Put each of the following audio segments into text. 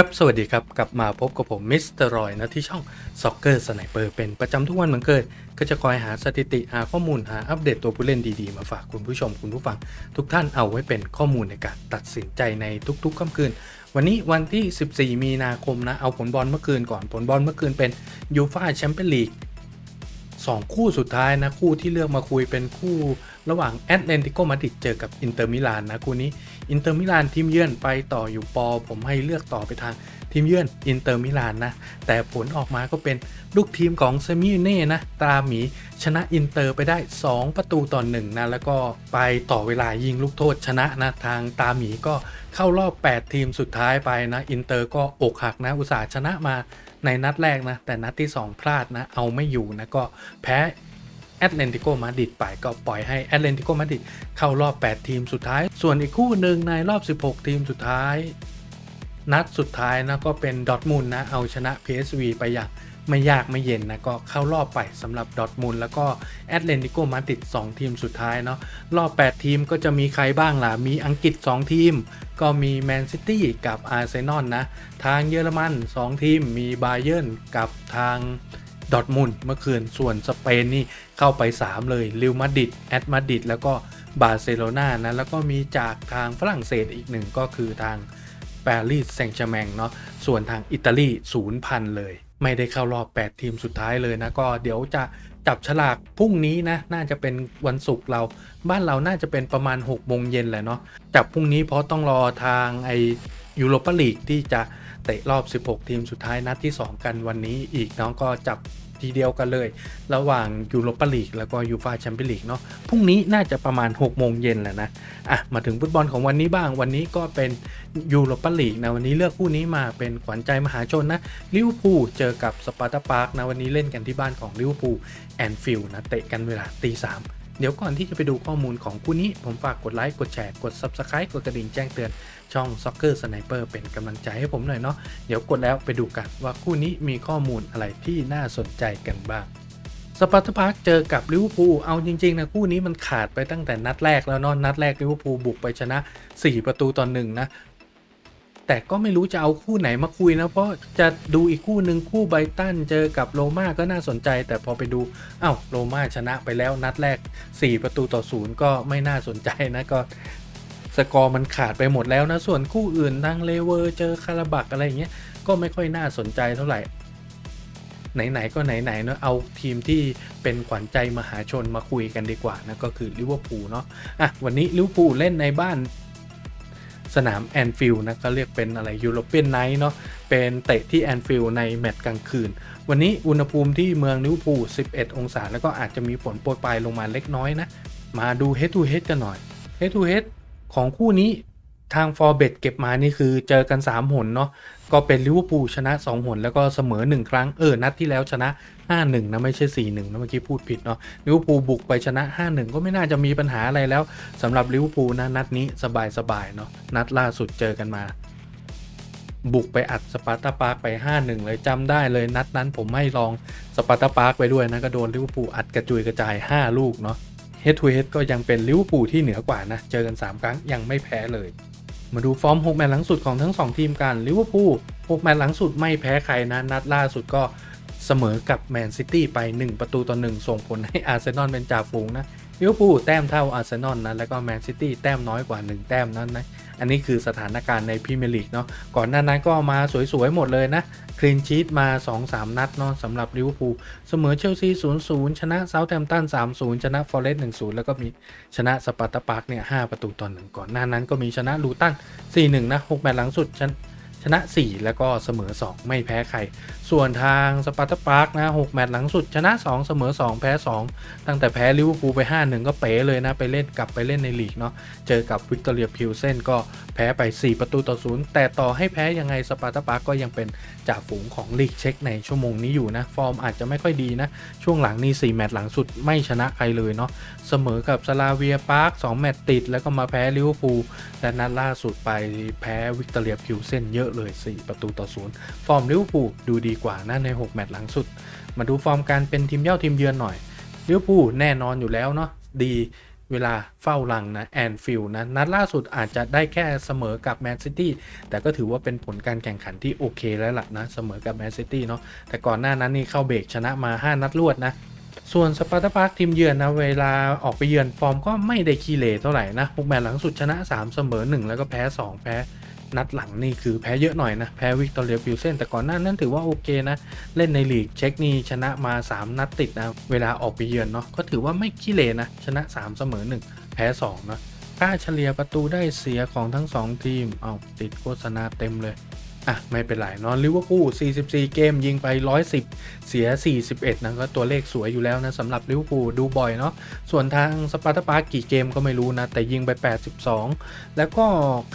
ครับ สวัสดีครับ กลับมาพบกับผมมิสเตอร์รอยนะที่ช่อง Soccer Sniper เป็นประจำทุกวันเหมือนเคยก็จะคอยหาสถิติหาข้อมูลหาอัปเดตตัวผู้เล่นดีๆ มาฝากคุณผู้ชมคุณผู้ฟัง ทุกท่านเอาไว้เป็นข้อมูลในการตัดสินใจในทุกๆค่ำคืน วันนี้วันที่ 14 มีนาคมนะ เอาผลบอลเมื่อคืนก่อนผลบอลเมื่อคืนเป็นยูฟาแชมเปี้ยนลีกสองคู่สุดท้ายนะ คู่ที่เลือกมาคุยเป็นคู่ระหว่างแอตเลนติโกมาดริดเจอกับอินเตอร์มิลานนะ คู่นี้ อินเตอร์มิลานทีมเยือนไปต่ออยู่ปอ ผมให้เลือกต่อไปทางทีมเยือนอินเตอร์มิลานนะ แต่ผลออกมาก็เป็นลูกทีมของเซมิเน่นะตราหมีชนะอินเตอร์ไปได้ 2 ประตูต่อหนึ่งนะ แล้วก็ไปต่อเวลายิงลูกโทษชนะนะ ทางตาหมีก็เข้ารอบ 8 ทีมสุดท้ายไปนะอินเตอร์ก็อกหักนะ อุตสาห์ชนะมาในนัดแรกนะ แต่นัดที่ 2 พลาดนะ เอาไม่อยู่นะก็แพ้ แอตเลนติโกมาดริดไปก็ปล่อยให้แอตเลนติโกมาดริดเข้ารอบ 8 ทีมสุดท้าย ส่วนอีกคู่หนึ่งในรอบ 16 ทีมสุดท้าย นัดสุดท้ายนะก็เป็นดอร์ทมุนนะเอาชนะ PSV ไปอย่างไม่ยากไม่เย็นนะก็เข้ารอบไปสำหรับดอร์ทมุนแล้วก็แอตเลนติโกมาดริด 2 ทีมสุดท้ายเนาะรอบ 8 ทีมก็จะมีใครบ้างล่ะ มีอังกฤษ 2 ทีม ก็มีแมนซิตี้กับอาร์เซนอลนะ ทางเยอรมัน 2 ทีม มีบาเยิร์นกับทาง ดอทมุนเมื่อคืนส่วนสเปนนี่เข้าไป 3 เลยลิวมาดิดแอตมาดิดแล้วก็บาร์เซโลนานะแล้วก็มีจากทางฝรั่งเศสอีกหนึ่งก็คือทางปารีสแซงต์แชร์แมงเนาะส่วนทางอิตาลีศูนย์พันเลย ไม่ได้เข้ารอบ 8 ทีมสุดท้ายเลยนะ ก็เดี๋ยวจะจับฉลากพรุ่งนี้นะ น่าจะเป็นวันศุกร์เรา บ้านเราน่าจะเป็นประมาณ6โมงเย็นแหละเนาะจับพรุ่งนี้เพราะต้องรอทางไอยูโรปาลีกที่จะ เตะรอบ 16 ทีมสุดท้ายนัดที่ 2 กันวันนี้อีกเนาะก็จับทีเดียวกันเลย ระหว่างยูโรปาลีกแล้วก็ยูฟาแชมเปี้ยนลีกเนาะพรุ่งนี้น่าจะประมาณ 6 โมงเย็นแหละนะอะมาถึงฟุตบอลของวันนี้บ้างวันนี้ก็เป็นยูโรปาลีกนะวันนี้เลือกคู่นี้มาเป็นขวัญใจมหาชนนะลิเวอร์พูลเจอกับสปาร์ตาปาร์กนะวันนี้เล่นกันที่บ้านของลิเวอร์พูลแอนฟิลด์นะเตะกันเวลาตีสาม เดี๋ยวก่อนที่จะไปดูข้อมูลของคู่นี้ ผมฝากกดไลค์ กดแชร์ กด Subscribe กดกระดิ่งแจ้งเตือนช่อง Soccer Sniper เป็นกำลังใจให้ผมหน่อยเนาะเดี๋ยวกดแล้วไปดูกันว่าคู่นี้มีข้อมูลอะไรที่น่าสนใจกันบ้างสปาร์ตาพาร์คเจอกับลิเวอร์พูล เอาจริง ๆ นะ คู่นี้มันขาดไปตั้งแต่นัดแรกแล้วเนอะนัดแรกลิเวอร์พูลบุกไปชนะ 4 ประตูต่อหนึ่งนะ แต่ก็ไม่รู้จะเอาคู่ไหนมาคุยนะ เพราะจะดูอีกคู่หนึ่งคู่ไบตันเจอกับโรม่าก็น่าสนใจ แต่พอไปดูอ้าวโรม่าชนะไปแล้วนัดแรก 4 ประตูต่อศูนย์ก็ไม่น่าสนใจนะก็สกอร์มันขาดไปหมดแล้วนะ ส่วนคู่อื่นทางเลเวอร์เจอคาราบักอะไรอย่างเงี้ยก็ไม่ค่อยน่าสนใจเท่าไหร่ไหน ๆ ก็ไหนๆเนอะเอาทีมที่เป็นขวัญใจมหาชนมาคุยกันดีกว่านะก็คือลิเวอร์พูลเนาะอะวันนี้ลิเวอร์พูลเล่นในบ้าน สนามแอนฟิลด์นะก็เรียกเป็นอะไรยูโรเปียนไนท์เนาะเป็นเตะที่แอนฟิลด์ในแมตช์กลางคืน วันนี้อุณหภูมิที่เมืองลิเวอร์พูล 11 องศา แล้วก็อาจจะมีฝนโปรยปลายลงมาเล็กน้อยนะ มาดู head to head กันหน่อย head to head ของคู่นี้ ทางฟอร์เบตเก็บมานี่คือเจอกัน 3 หนเนาะก็เป็นลิเวอร์พูลชนะ 2 หน แล้วก็เสมอ 1 ครั้งเออ นัดที่แล้วชนะ 5-1 นะ ไม่ใช่ 4-1 นะเมื่อกี้พูดผิดเนาะลิเวอร์พูลบุกไปชนะ 5-1 ก็ไม่น่าจะมีปัญหาอะไรแล้วสำหรับลิเวอร์พูลนะนัดนี้สบายๆเนาะนัดล่าสุดเจอกันมา บุกไปอัดสปาร์ตาปาร์กไป 5-1 เลยจำได้เลยนัดนั้นผมให้ลองสปาร์ตาปาร์กไปด้วยนะก็โดนลิเวอร์พูลอัดกระจุยกระจาย 5 ลูกเนาะ Head to Head ก็ยังเป็นลิเวอร์พูลที่เหนือกว่านะเจอกัน 3 ครั้งยังไม่แพ้เลย มาดูฟอร์ม 6 แมตช์หลังสุดของทั้ง 2 ทีมกันลิเวอร์พูล 6 แมตช์หลังสุดไม่แพ้ใครนะ นัดล่าสุดก็เสมอกับแมนซิตี้ไป 1 ประตูต่อ 1 ส่งผลให้อาร์เซนอลเป็นจ่าฝูงนะลิเวอร์พูลแต้มเท่าอาร์เซนอลนะ แล้วก็แมนซิตี้แต้มน้อยกว่า 1 แต้มนั้นนะ อันนี้คือสถานการณ์ในพรีเมียร์ลีกเนาะก่อนหน้านั้นก็มาสวยๆหมดเลยนะคลีนชีตมา 2-3 นัดเนาะสำหรับลิเวอร์พูลเสมอเชลซี 0-0 ชนะเซาท์แฮมป์ตัน 3-0 ชนะฟอเรสต์1-0 แล้วก็มีชนะสปาร์ตาปาร์กเนี่ย 5 ประตูต่อหนึ่งก่อนหน้านั้นก็มีชนะลูตัน 4-1 นะ 6 แมตช์หลังสุดช นะ 4 แล้วก็เสมอ 2 ไม่แพ้ใคร ส่วนทางสปาร์ตาปาร์กนะ6แมตช์หลังสุดชนะ 2 เสมอ 2 แพ้ 2 ตั้งแต่แพ้ลิเวอร์พูลไป 5-1 ก็เป๋เลยนะ ไปเล่นกลับไปเล่นในลีกเนาะเจอกับวิกตอเรียพิวเซนก็แพ้ไป 4 ประตูต่อ0แต่ต่อให้แพ้ยังไงสปาร์ตาปาร์กก็ยังเป็นจ่าฝูงของลีกเช็คในชั่วโมงนี้อยู่นะ ฟอร์มอาจจะไม่ค่อยดีนะ ช่วงหลังนี่4แมตช์หลังสุดไม่ชนะใครเลยเนาะเสมอกับสลาเวียปาร์ค2แมตช์ติด แล้วก็มาแพ้ลิเวอร์พูลและนัดล่าสุดไปแพ้วิกตอเรียพิวเซนเยอะเลย 4 ประตูต่อ0ฟอร์มลิเวอร์พูลดูดีกว่านะใน 6 แมตช์หลังสุด มาดูฟอร์มการเป็นทีมเย่าทีมเยือนหน่อยลิเวอร์พูลแน่นอนอยู่แล้วเนาะดีเวลาเฝ้ารังนะแอนฟิลนะ นัดล่าสุดอาจจะได้แค่เสมอกับแมนซิตี้แต่ก็ถือว่าเป็นผลการแข่งขันที่โอเคแล้วล่ะนะ เสมอกับแมนซิตี้เนาะแต่ก่อนหน้านั้นนี่เข้าเบรกชนะมา 5 นัดรวดนะ ส่วนสปาร์ตาพาร์คทีมเยือนนะ เวลาออกไปเยือนฟอร์มก็ไม่ได้ขี้เหร่เท่าไหร่นะหกแมตช์หลังสุดชนะ 3 เสมอ 1 แล้วก็แพ้ 2 แพ้ นัดหลังนี่คือแพ้เยอะหน่อยนะ แพ้วิกตอเรียพิวเซนแต่ก่อนหน้านั้นถือว่าโอเคนะ เล่นในลีกเช็คนี่ชนะมา 3 นัดติดนะ เวลาออกไปเยือนเนาะก็ถือว่าไม่ขี้เลนะ ชนะ 3 เสมอ 1 แพ้2นะค่าเฉลี่ยประตูได้เสียของทั้ง 2 ทีม เอาติดโฆษณาเต็มเลย อะไม่เป็นไรเนอนลิเวอร์พูล44 เกมยิงไป 110 เสีย 41 นะก็ตัวเลขสวยอยู่แล้วนะสำหรับลิเวอร์พูลดูบ่อยเนาะส่วนทางสปาร์ตาปาร์กี่เกมก็ไม่รู้นะ แต่ยิงไป 82 แล้วก็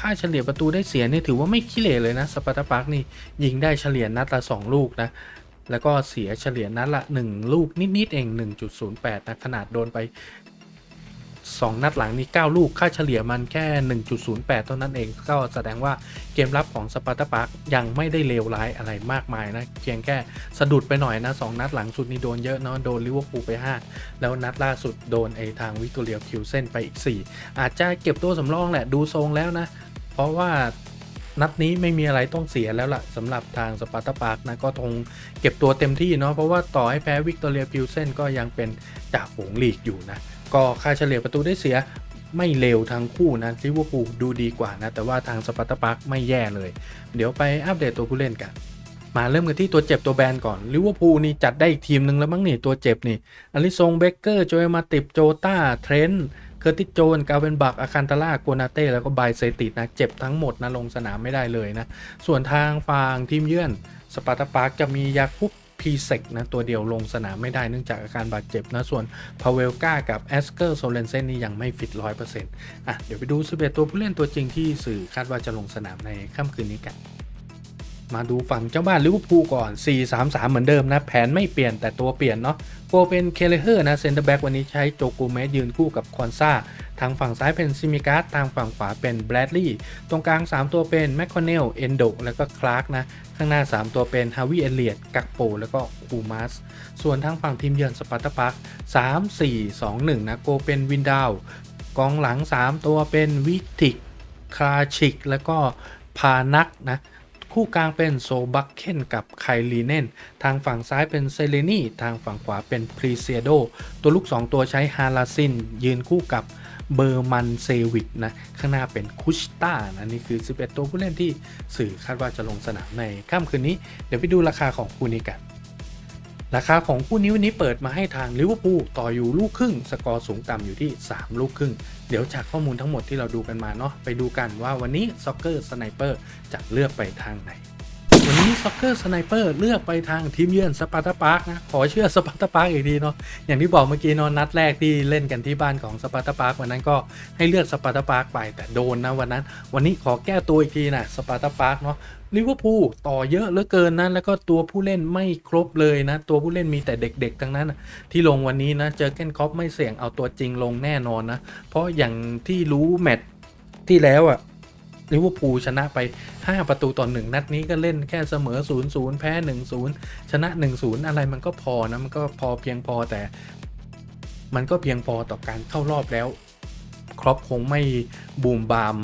ค่าเฉลี่ยประตูได้เสียนี่ถือว่าไม่ขี้เหร่เลยนะสปาร์ตาปาร์กนี่ยิงได้เฉลี่ยนัดละ 2 ลูกนะแล้วก็เสียเฉลี่ยนัดละ 1 ลูกนิด ๆ เอง 1.08 นะขนาดโดนไป 2 นัดหลังนี้ 9 ลูกค่าเฉลี่ยมันแค่ 1.08 เท่านั้นเอง ก็แสดงว่าเกมรับของสปาร์ตาปาร์กยังไม่ได้เลวร้ายอะไรมากมายนะเพียงแค่สะดุดไปหน่อยนะ 2 นัดหลังสุดนี่โดนเยอะเนาะโดนลิเวอร์พูลไป 5 แล้วนัดล่าสุดโดนไอทางวิกตอเรียคิวเซนไปอีก 4 อาจจะเก็บตัวสำรองแหละดูทรงแล้วนะ เพราะว่านัดนี้ไม่มีอะไรต้องเสียแล้วล่ะสำหรับทางสปาร์ตาปาร์กนะก็คงเก็บตัวเต็มที่เนาะเพราะว่าต่อให้แพ้วิกตอเรียพิวเซนก็ยังเป็นจ่าฝูงลีกอยู่นะ ก็ค่าเฉลี่ยประตูได้เสียไม่เร็วทั้งคู่นะลิเวอร์พูลดูดีกว่านะ แต่ว่าทางสปาร์ตาปาร์กไม่แย่เลย เดี๋ยวไปอัปเดตตัวผู้เล่นกัน มาเริ่มกันที่ตัวเจ็บตัวแบนก่อนลิเวอร์พูลนี่จัดได้อีกทีมหนึ่งแล้วมั้งนี่ตัวเจ็บนี่อลิซงเบเกอร์โจเอมาติบโจตาเทรนต์เคอร์ติโจน กาเวนบักอาคันตาล่าโกนาเต้ แล้วก็ไบเซติดนะ เจ็บทั้งหมดนะ ลงสนามไม่ได้เลยนะ ส่วนทางฝั่งทีมเยือน สปาร์ตาปาร์กจะมียาคุป พีเซกนะตัวเดียวลงสนามไม่ได้เนื่องจากอาการบาดเจ็บนะ ส่วนพาเวลกากับแอสเกอร์โซเลนเซนนี่ยังไม่ฟิตร้อยเปอร์เซ็นต์อะเดี๋ยวไปดู11ตัวผู้เล่นตัวจริงที่สื่อคาดว่าจะลงสนามในค่ำคืนนี้กันมาดูฝั่งเจ้าบ้านลิเวอร์พูลก่อน 4-3-3 เหมือนเดิมนะ แผนไม่เปลี่ยนแต่ตัวเปลี่ยนเนาะโกเป็นเคเลเฮอร์นะเซนเตอร์แบ็กวันนี้ใช้โจโกเมสยืนคู่กับคอนซา ทางฝั่งซ้ายเป็นซิมิการ์ดทางฝั่งขวาเป็นแบรดลีย์ตรงกลาง 3 ตัวเป็นแมคคอนเนลเอนโดแล้วก็คลาร์กนะข้างหน้า 3 ตัวเป็นฮาวิเอเลียดกักโป แล้วก็คูมัสส่วนทางฝั่งทีมเยือนสปาร์ตาปัก3 4 2 1นะโกเป็นวินดาวกองหลัง 3 ตัวเป็นวิติกคาชิก แล้วก็พานักนะคู่กลางเป็นโซบักเคนกับไคลีเนนทางฝั่งซ้ายเป็นเซเลนีทางฝั่งขวาเป็นพรีเซียโด ตัวลูก 2 ตัวใช้ฮาลาซิน ยืนคู่กับ เบอร์มันเซวิกนะ ข้างหน้าเป็นคุชตานะนี่คือ 11 ตัวผู้เล่นที่สื่อคาดว่าจะลงสนามในค่ำคืนนี้ เดี๋ยวไปดูราคาของคู่นี้กัน ราคาของคู่นี้วันนี้เปิดมาให้ทางลิเวอร์พูลต่ออยู่ลูกครึ่ง สกอร์สูงต่ำอยู่ที่ 3 ลูกครึ่ง เดี๋ยวจากข้อมูลทั้งหมดที่เราดูกันมาเนาะไปดูกันว่าวันนี้ซ็อกเกอร์สไนเปอร์จะเลือกไปทางไหน นี้ซ็อกเกอร์สไนเปอร์เลือกไปทางทีมเยือนสปาร์ตาปาร์กนะ ขอเชื่อสปาร์ตาปาร์กอีกทีเนาะอย่างที่บอกเมื่อกี้เนอนนัดแรกที่เล่นกันที่บ้านของสปาร์ตาปาร์กวันนั้นก็ให้เลือกสปาร์ตาปาร์กไปแต่โดนนะวันนั้น วันนี้ขอแก้ตัวอีกทีนะสปาร์ตาปาร์กเนาะลิเวอร์พูลต่อเยอะเหลือเกินนะแล้วก็ตัวผู้เล่นไม่ครบเลยนะ ตัวผู้เล่นมีแต่เด็กๆทั้งนั้น ที่ลงวันนี้นะเจอเกนคอปไม่เสี่ยงเอาตัวจริงลงแน่นอนนะเพราะอย่างที่รู้แมตช์ที่แล้วอะ ลิเวอร์พูลชนะไป 5 ประตูต่อหนึ่งนัดนี้ก็เล่นแค่เสมอ 0-0 แพ้ 1-0 ชนะ 1-0 อะไรมันก็พอนะ มันก็พอเพียงพอแต่ มันก็เพียงพอต่อการเข้ารอบแล้ว ครอปคงไม่บูมบาม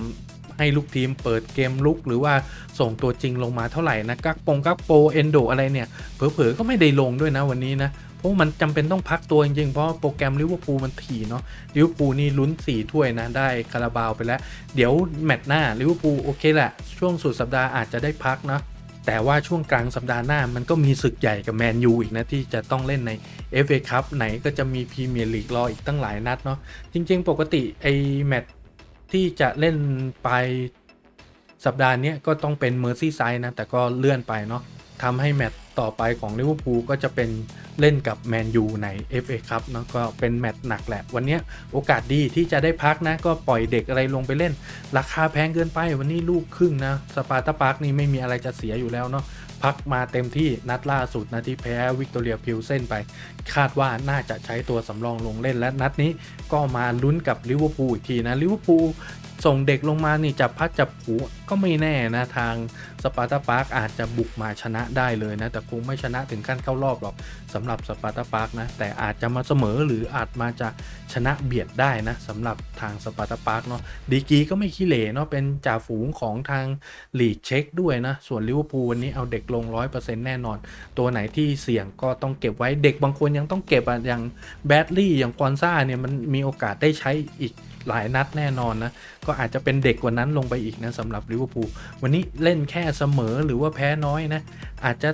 ให้ลูกทีมเปิดเกมลุกหรือว่าส่งตัวจริงลงมาเท่าไหร่นะกักปงกักโปเอนโดอะไรเนี่ยเผลอๆก็ไม่ได้ลงด้วยนะวันนี้นะ เพราะมันจำเป็นต้องพักตัวจริงๆ เพราะโปรแกรมลิเวอร์พูลมันถี่เนาะลิเวอร์พูลนี่ลุ้น 4 ถ้วยนะ ได้คาราบาวไปแล้ว เดี๋ยวแมตช์หน้าลิเวอร์พูลโอเคแหละ ช่วงสุดสัปดาห์อาจจะได้พักเนาะแต่ว่าช่วงกลางสัปดาห์หน้ามันก็มีศึกใหญ่กับแมนยูอีกนะ ที่จะต้องเล่นใน FA คัพไหนก็จะมีพรีเมียร์ลีกรออีกตั้งหลายนัดเนาะจริง ๆ ปกติไอแมตช์ที่จะเล่นไปสัปดาห์นี้ก็ต้องเป็นเมอร์ซี่ไซด์นะ แต่ก็เลื่อนไปเนาะทำให้แมตช์ ต่อไปของลิเวอร์พูลก็จะเป็นเล่นกับแมนยูใน FA คัพเนาะก็เป็นแมตช์หนักแหละ วันนี้โอกาสดีที่จะได้พักนะ ก็ปล่อยเด็กอะไรลงไปเล่น ราคาแพงเกินไปวันนี้ลูกครึ่งนะ สปาร์ตาปาร์กนี่ไม่มีอะไรจะเสียอยู่แล้วเนาะพักมาเต็มที่นัดล่าสุดนะที่แพ้วิกตอเรียพิวเซนไป คาดว่าน่าจะใช้ตัวสำรองลงเล่นและนัดนี้ก็มาลุ้นกับลิเวอร์พูลอีกทีนะลิเวอร์พูลส่งเด็กลงมานี่จับพัดจับผู ก็ไม่แน่นะทางสปาร์ตาปาร์กอาจจะบุกมาชนะได้เลยนะ แต่คงไม่ชนะถึงขั้นเข้ารอบหรอกสำหรับสปาร์ตาปาร์กนะ แต่อาจจะมาเสมอหรืออาจมาจะชนะเบียดได้นะสำหรับทางสปาร์ตาปาร์กเนาะดีกีก็ไม่ขี้เหร่เนาะเป็นจ่าฝูงของทางลีกเช็คด้วยนะ ส่วนลิเวอร์พูลวันนี้เอาเด็กลง 100%แน่นอน ตัวไหนที่เสี่ยงก็ต้องเก็บไว้เด็กบางคนยังต้องเก็บอะอย่างแบดลี่อย่างกอนซ่าเนี่ยมันมีโอกาสได้ใช้อีกหลายนัดแน่นอนนะก็อาจจะเป็นเด็กกว่านั้นลงไปอีกนะสำหรับลิเวอร์พูลวันนี้เล่นแค่เสมอหรือว่าแพ้น้อยนะ อาจจะ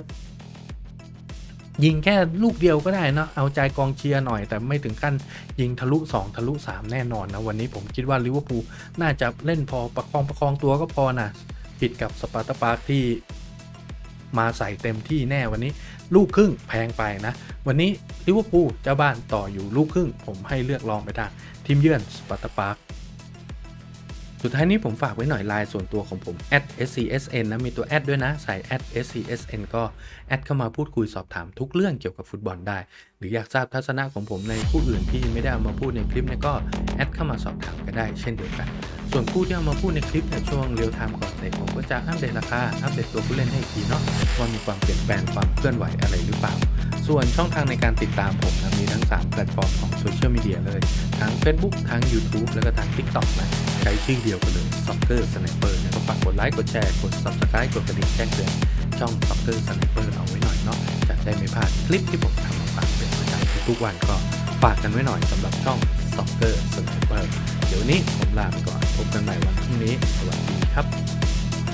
ยิงแค่ลูกเดียวก็ได้เนาะเอาใจกองเชียร์หน่อย แต่ไม่ถึงขั้นยิงทะลุ 2 ทะลุ 3 แน่นอนนะ วันนี้ผมคิดว่าลิเวอร์พูลน่าจะเล่นพอประคองประคองตัวก็พอนะผิดกับสปาร์ตาปาร์กที่มาใส่เต็มที่แน่วันนี้ลูกครึ่งแพงไปนะ วันนี้ลิเวอร์พูลเจ้าบ้านต่ออยู่ลูกครึ่ง ผมให้เลือกลองไปทางทีมเยือนสปาร์ตาปาร์ก สุดท้ายนี้ผมฝากไว้หน่อยไลน์ส่วนตัวของผม @scsn นะมีตัวแอดด้วยนะ ใส่ @scsn ก็แอดเข้ามาพูดคุยสอบถามทุกเรื่องเกี่ยวกับฟุตบอลได้ หรืออยากทราบทัศนะของผมในผู้อื่นที่ไม่ได้เอามาพูดในคลิปเนี่ยก็แอดเข้ามาสอบถามก็ได้เช่นเดียวกัน ส่วนผู้ที่เอามาพูดในคลิปในช่วงเรียลไทม์ก่อนเตะผมก็จะอัปเดตราคาอัปเดตตัวผู้เล่นให้อีกทีเนาะว่ามีความเปลี่ยนแปลงความเคลื่อนไหวอะไรหรือเปล่าส่วนช่องทางในการติดตามผมนะมีทั้ง 3 แพลตฟอร์มของโซเชียลมีเดียเลย ทั้ง Facebook ทั้ง YouTube แล้วก็ทาง TikTok นะ ช้ชื่อเดียวกันเลยซ็อกเกอร์สไนเปอร์นะก็ฝากกดไลค์กดแชร์กด Subscribe กดกระดิ่งแจ้งเตือนช่องซ็อกเกอร์สไนเปอร์เอาไว้หน่อยเนาะจะได้ไม่พลาดคลิปที่ผมทำมาฝากเป็นประจำทุกวันก็ฝากกันไว้หน่อยสำหรับช่องซ็อกเกอร์สไนเปอร์เดี๋ยวนี้ผมลาไปก่อนพบกันใหม่วันพรุ่งนี้สวัสดีครับ